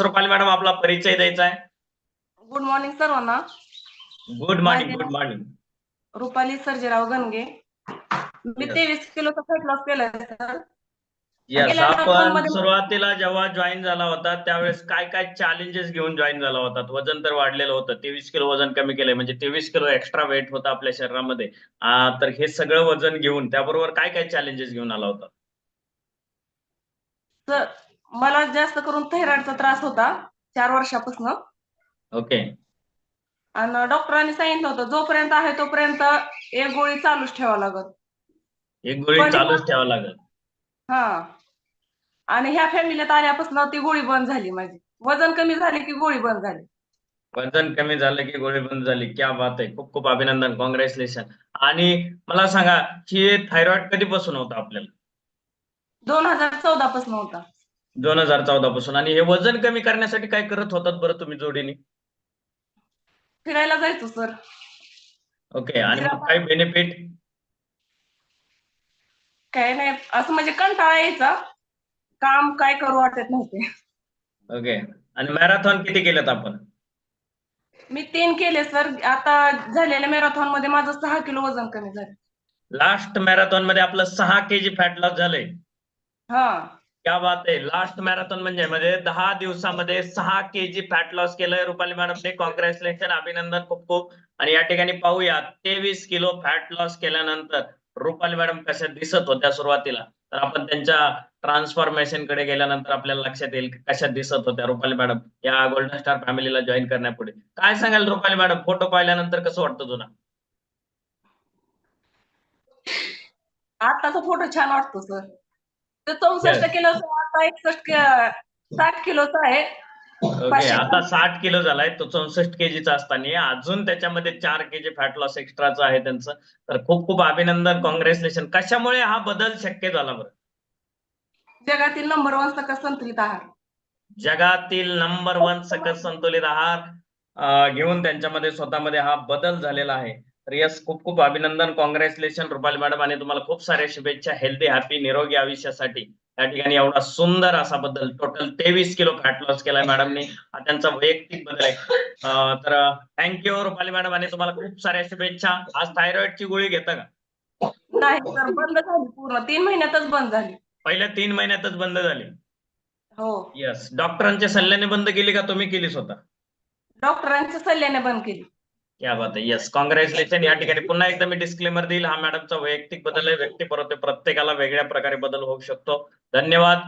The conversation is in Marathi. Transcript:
रुपाली मॅडम आपला परिचय द्यायचा आहे. गुड मॉर्निंग सर्वांना. Good morning good morning Rupali Sarjerao Ganage. मी. तेवीस किलोचा फॅट लॉस केलाय सर यस आपण सुरुवातीला जेव्हा जॉईन झाला होता त्यावेळेस काय काय चॅलेंजेस घेऊन जॉईन झाला होता? वजन तर वाढलेलं होतं. तेवीस किलो वजन कमी केलंय. म्हणजे तेवीस किलो एक्स्ट्रा वेट होता आपल्या शरीरामध्ये. तर हे सगळं वजन घेऊन त्याबरोबर काय काय चॅलेंजेस घेऊन आला होता? मला जास्त करून थायरॉइडचा त्रास होता चार वर्षापासून. ओके. आणि डॉक्टरांनी सांगितलं होतं जोपर्यंत आहे तोपर्यंत एक गोळी चालूच ठेवावं लागत एक गोळी पण- चालूच ठेवावं लागेल. हा. आणि ह्या फॅमिलीत आल्यापासून ती गोळी बंद झाली माझी. वजन कमी झाले की गोळी बंद झाली. वजन कमी झालं की गोळी बंद झाली. क्या बात आहे. खूप खूप अभिनंदन. कॉंग्रॅच्युलेशन आणि मला सांगा की थायरॉइड कधीपासून होता आपल्याला? दोन हजार चौदा पासून होता. दोन हजार चौदा पासून. आणि हे वजन कमी करण्यासाठी काय करत होतात बरं तुम्ही जोडीने? फिरायला जायचो सर. ओके आणि मग काय बेनिफिट काय नाही असं म्हणजे कंटाळा यायचा. काम काय करू वाटत नव्हते. ओके आणि मॅरेथॉन किती केलेत आपण? मी तीन केले सर. आता झालेल्या मॅरेथॉनमध्ये माझं सहा किलो वजन कमी झालं. लास्ट मॅरेथॉनमध्ये आपलं सहा केजी फॅट लॉस झालंय. हा. क्या बात आहे लास्ट मॅरेथॉन म्हणजे म्हणजे दहा दिवसामध्ये सहा के जी फॅट लॉस केलंय रुपाली मॅडमने कॉंग्रॅच्युलेशन अभिनंदन खूप खूप. आणि या ठिकाणी पाहूया तेवीस किलो फॅट लॉस केल्यानंतर रुपाली मॅडम कशा दिसत होत्या सुरुवातीला? तर आपण त्यांच्या ट्रान्सफॉर्मेशनकडे गेल्यानंतर आपल्याला लक्षात येईल की कशा दिसत होत्या रुपाली मॅडम या गोल्डन स्टार फॅमिलीला जॉईन करण्यापुढे. काय सांगाल रुपाली मॅडम फोटो पाहिल्यानंतर कसं वाटतं तुला? आताचा फोटो छान वाटतो सर ते चौसष्ट Yes. किलो आता एकसष्ट साठ किलोचा आहे. ओके आता साठ किलो झालाय तो चौसष्ट केजीचा असताना. अजून त्याच्यामध्ये चार केजी फॅट लॉस एक्स्ट्राचं आहे त्यांचं. तर खूप खूप अभिनंदन कॉंग्रॅच्युलेशन कशामुळे हा बदल शक्य झाला बरं? जगातील नंबर वन सकस संतुलित आहार. जगातील नंबर वन सकस संतुलित आहार घेऊन त्यांच्यामध्ये स्वतःमध्ये हा बदल झालेला आहे. तर यस खूप खूप अभिनंदन कॉंग्रॅच्युलेशन रुपाली मॅडम आणि तुम्हाला खूप साऱ्या शुभेच्छा हेल्दी हॅपी निरोगी आयुष्यासाठी. या ठिकाणी एवढा सुंदर असा बदल टोटल तेवीस किलो फॅट लॉस केलाय मॅडमनी हा त्यांचा वैयक्तिक बदल आहे. तर थँक्यू रुपाली मॅडम आणि तुम्हाला खूप साऱ्या शुभेच्छा. आज थायरॉइडची गोळी घेता का? नाही सर बंद झाली पूर्ण. तीन महिन्यातच बंद झाली. पहिल्या तीन महिन्यातच बंद झाली. हो. येस डॉक्टरांच्या सल्ल्याने बंद केली का? तुम्ही केली स्वतः? डॉक्टरांच्या सल्ल्याने बंद केली. क्या बात आहे. येस कॉंग्रॅच्युलेशन या ठिकाणी पुन्हा एकदा मी डिस्क्लेमर देईल हा मॅडमचा वैयक्तिक बदल आहे. व्यक्ती परत प्रत्येकाला वेगळ्या प्रकारे बदल होऊ शकतो. धन्यवाद.